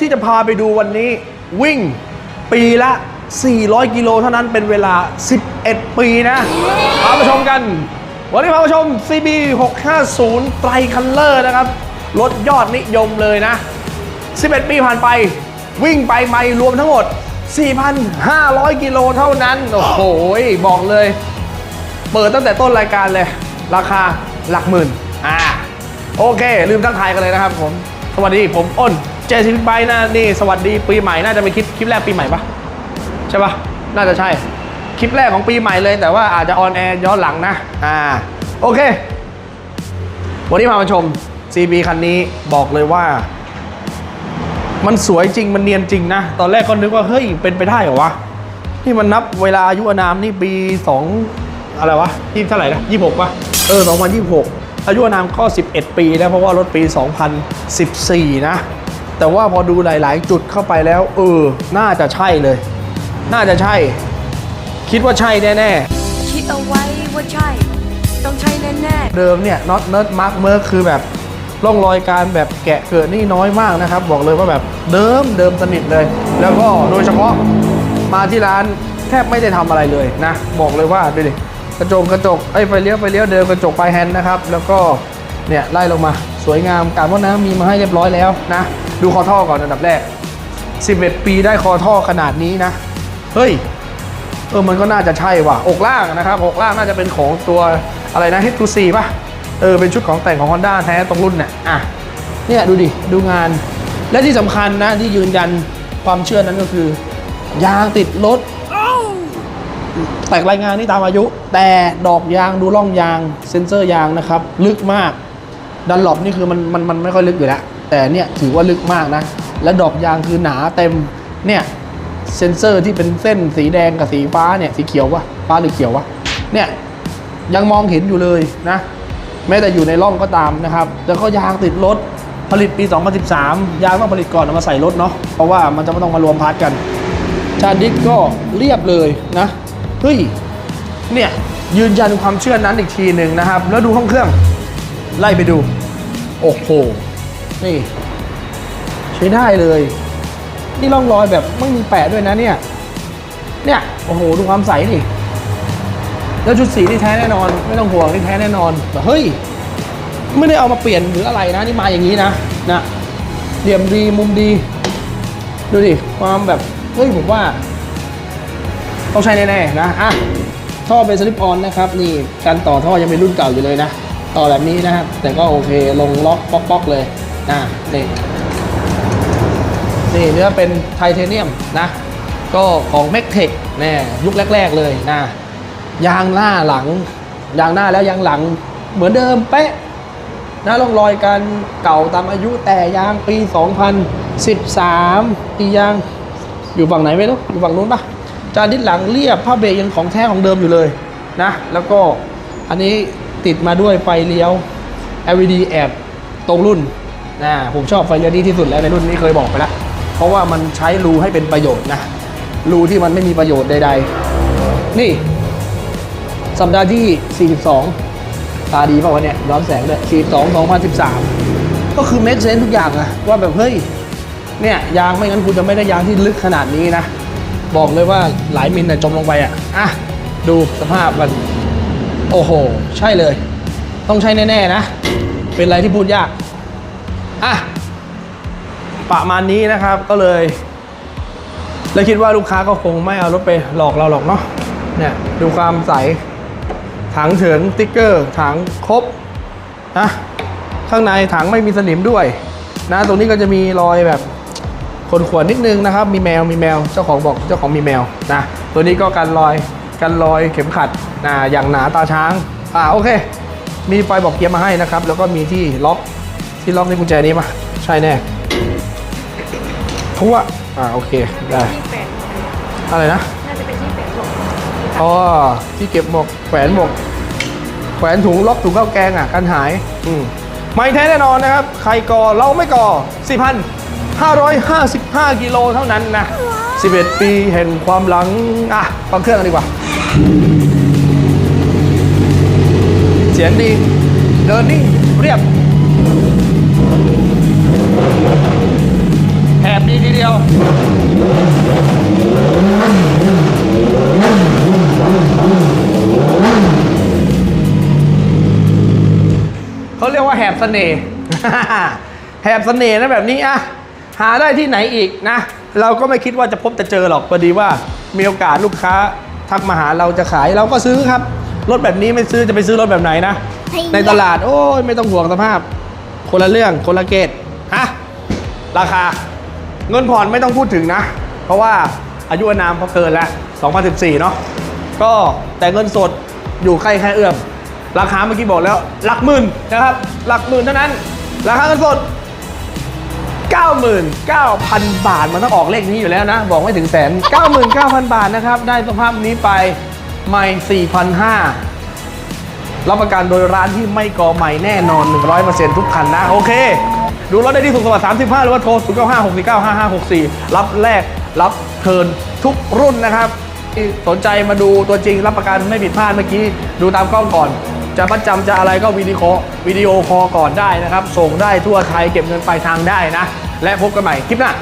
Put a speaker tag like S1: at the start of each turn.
S1: ที่จะพาไปดูวันนี้ วิ่งปีละ 400 กิโลเท่านั้นเป็นเวลา 11 ปีนะ พามาชมกัน วันนี้พามาชม CB 650ไตรคัลเลอร์นะครับ รถยอดนิยมเลยนะ 11 ปีผ่านไป วิ่งไปไม่รวมทั้งหมด 4,500 กิโลเท่านั้น โอ้โห บอกเลย เปิดตั้งแต่ต้นรายการเลย ราคาหลักหมื่น อ่า โอเค ลืมทักทายกันเลยนะครับผม สวัสดีผมอ้นเจสิบไบนะนี่สวัสดีปีใหม่น่าจะเป็นคลิปคลิปแรกปีใหม่ปะใช่ปะน่าจะใช่ คลิปแรกของปีใหม่เลย แต่ว่าอาจจะออนแอร์ย้อนหลังนะ อ่า โอเค วันนี้พามาชม CB คันนี้บอกเลยว่า มันสวยจริงมันเนียนจริงนะ ตอนแรกก็นึกว่า เฮ้ย เป็นไปได้เหรอวะที่มันนับเวลาอายุอานามนี่ปี2อะไรวะที่เท่าไหร่นะ26ป่ะเออ2026อายุ อานามก็ 11 ปีนะเพราะว่ารถปี 2014 นะ แต่ว่าพอดูหลาย ๆ จุดเข้าไปแล้ว เออ น่าจะใช่เลย น่าจะใช่ คิดว่าใช่แน่
S2: คิดเอาไว้ว่าใช่ ต้องใช่แน่
S1: ๆ เดิมเนี่ยน็อตเนิร์ดมาร์คเมอร์คือแบบร่องรอยการแบบแกะเกิดนี่น้อยมากนะครับ บอกเลยว่าแบบเดิมเดิมสนิทเลย แล้วก็โดยเฉพาะมาที่ร้านแทบไม่ได้ทำอะไรเลยนะ บอกเลยว่าดูดิ กระจกกระจกไอ้ไฟเลี้ยวไฟเลี้ยวเดิมกระจกปลายแฮนด์นะครับ แล้วก็เนี่ยไล่ลงมาสวยงามการว่าน้ำมีมาให้เรียบร้อยแล้วนะ ดูคอท่อก่อนอันดับแรก 11 ปีได้คอท่อขนาดนี้นะ เฮ้ยเออมันก็น่าจะใช่ว่ะอกล่างนะครับอกล่างน่าจะเป็นของตัวอะไรนะ H24 ป่ะเออเป็นชุดของแต่งของ Honda แท้ตรงรุ่นเนี่ยอะเนี่ยดูดิดูงาน และที่สำคัญนะที่ยืนยันความเชื่อนั้นก็คือ ยางติดรถ แตกรายงานนี่ตามอายุ แต่ดอกยางดูร่องยางเซ็นเซอร์ยางนะครับ ลึกมากดันหลบนี่คือมันมันมันไม่ค่อยลึกอยู่แล้ว แต่เนี่ยถือว่าลึกมากนะ และดอกยางคือหนาเต็มเนี่ยเซ็นเซอร์ที่เป็นเส้นสีแดงกับสีฟ้าเนี่ยสีเขียววะฟ้าหรือเขียววะเนี่ยยังมองเห็นอยู่เลยนะแม้แต่อยู่ในร่องก็ตามนะครับ แล้วก็ยางติดรถผลิตปี 2013 ยางต้องผลิตก่อนเอามาใส่รถเนาะเพราะว่ามันจะไม่ต้องมารวมพาร์ทกัน ชาดิสก็เรียบเลยนะ เฮ้ยเนี่ยยืนยันความเชื่อนั้นอีกทีหนึ่งนะครับ แล้วดูห้องเครื่อง ไล่ไปดู โอ้โห นี่ ใช้ได้เลย นี่ร่องรอยแบบไม่มีแปะด้วยนะเนี่ย เนี่ย โอ้โห ดูความใสดิแล้วชุดสีนี่แท้แน่นอน ไม่ต้องห่วงนี่แท้แน่นอนแต่เฮ้ย ไม่ได้เอามาเปลี่ยนหรืออะไรนะ นี่มาอย่างนี้นะนะเหลี่ยมดีมุมดี ดูดิ ความแบบ เฮ้ยผมว่า ต้องใช้แน่ๆนะอะท่อเป็นสลิปออนนะครับนี่การต่อท่อยังเป็นรุ่นเก่าอยู่เลยนะ ต่อแบบนี้นะครับ แต่ก็โอเคลงล็อกป๊อกๆเลยนะนี่นี่เนื้อเป็นไทเทเนียมนะ ก็ของ m e c t e c h แน่ยุคแรก ๆเลยนะยางหน้าหลัง ยางหน้าแล้วยางหลังเหมือนเดิมเป๊ะนะร่องรอยการเก่าตามอายุแต่ยางปี 2013ปียางอยู่ฝั่งไหนไม่รู้อยู่ฝั่งนู้นปะ จานดิสหลังเรียบผ้าเบรกยังของแท้ของเดิมอยู่เลยนะแล้วก็อันนี้ติดมาด้วยไฟเลี้ยว LED แอบตรงรุ่นนะผมชอบไฟเลี้ยวนี้ที่สุดแล้วในรุ่นนี้เคยบอกไปแล้วเพราะว่ามันใช้รูให้เป็นประโยชน์นะรูที่มันไม่มีประโยชน์ใด ๆ นี่ สัปดาห์ที่ 42 ตาดีเปล่าวะเนี่ยย้อนแสงด้วย42 2013 ก็คือ make sense ทุกอย่างอะว่าแบบเฮ้ยเนี่ยยางไม่งั้นคุณจะไม่ได้ยางที่ลึกขนาดนี้นะ บอกเลยว่าหลายมิลน่ะจมลงไปอะอะดูสภาพมัน โอ้โห ใช่เลย ต้องใช่แน่ ๆ นะ เป็นอะไรที่พูดยาก อะ ประมาณนี้นะครับก็เลย แล้วคิดว่าลูกค้าก็คงไม่เอารถไปหลอกเราหรอกเนาะเนี่ยดูความใสถังเถิงติ๊กเกอร์ถังครบนะข้างในถังไม่มีสนิมด้วย นะ ตรงนี้ก็จะมีรอยแบบ ขนขวนนิดนึงนะครับ มีแมวมีแมวเจ้าของบอกเจ้าของมีแมวนะตัวนี้ก็กันรอยกันรอยเข็มขัดนะอย่างหนาตาช้างอ่าโอเค มีไฟบอกเกียร์มาให้นะครับ แล้วก็มีที่ล็อกที่ล็อกในกุญแจนี้มาใช่แน่เพราะว่าอ่าโอเคได้
S2: ๆที่แปด
S1: อะไรนะ
S2: น่าจะเป็นที่แปดหก
S1: อ๋อที่เก็บหมวกแขวนหมวกแขวนถุงล็อกถุงข้าวแกงอะกันหาย อืมไม่แท้แน่นอนนะครับ ใครก่อเราไม่ก่อ 4,555 กิโลเท่านั้นนะ 11 ปีแห่งความหลัง อะฟังเครื่องกันดีกว่า เสียงดี เดินนิ่งเรียบแผ่บดีทีเดียวเขาเรียกว่าแหบเสน่ห์แหบเสน่ห์นะแบบนี้อะ หาได้ที่ไหนอีกนะ เราก็ไม่คิดว่าจะพบจะเจอหรอกพอดีว่ามีโอกาสลูกค้าทักมาหาเราจะขายเราก็ซื้อครับ รถแบบนี้ไม่ซื้อจะไปซื้อรถแบบไหนนะ ในตลาดโอ้ยไม่ต้องห่วงสภาพ คนละเรื่องคนละเกตฮะราคา เงินผ่อนไม่ต้องพูดถึงนะ เพราะว่าอายุอานามเขาเกินแล้ว2014 เนาะก็แต่เงินสดอยู่ใกล้แค่เอื้อมราคาเมื่อกี้บอกแล้วหลักหมื่นนะครับ หลักหมื่นเท่านั้น ราคาเงินสด 99,000 บาท มันต้องออกเลขนี้อยู่แล้วนะ บอกไม่ถึงแสน 99,000 บาทนะครับ ได้สภาพนี้ไปใหม่4,500รับประกันโดยร้านที่ไม่กอใหม่แน่นอน 100%ทุกคันนะ โอเค ดูรถได้ที่สุขสวัสดิ์35 หรือว่าโทร 0 9 5 6 4 9 5 5 6 4 รับแรกรับเทินทุกรุ่นนะครับสนใจมาดูตัวจริงรับประกันไม่ผิดพลาดเมื่อกี้ ดูตามกล้องก่อน จะประจำจะอะไรก็วิดีโอวิดีโอคอลก่อนได้นะครับ ส่งได้ทั่วไทยเก็บเงินปลายทางได้นะ และพบกันใหม่คลิปหน้า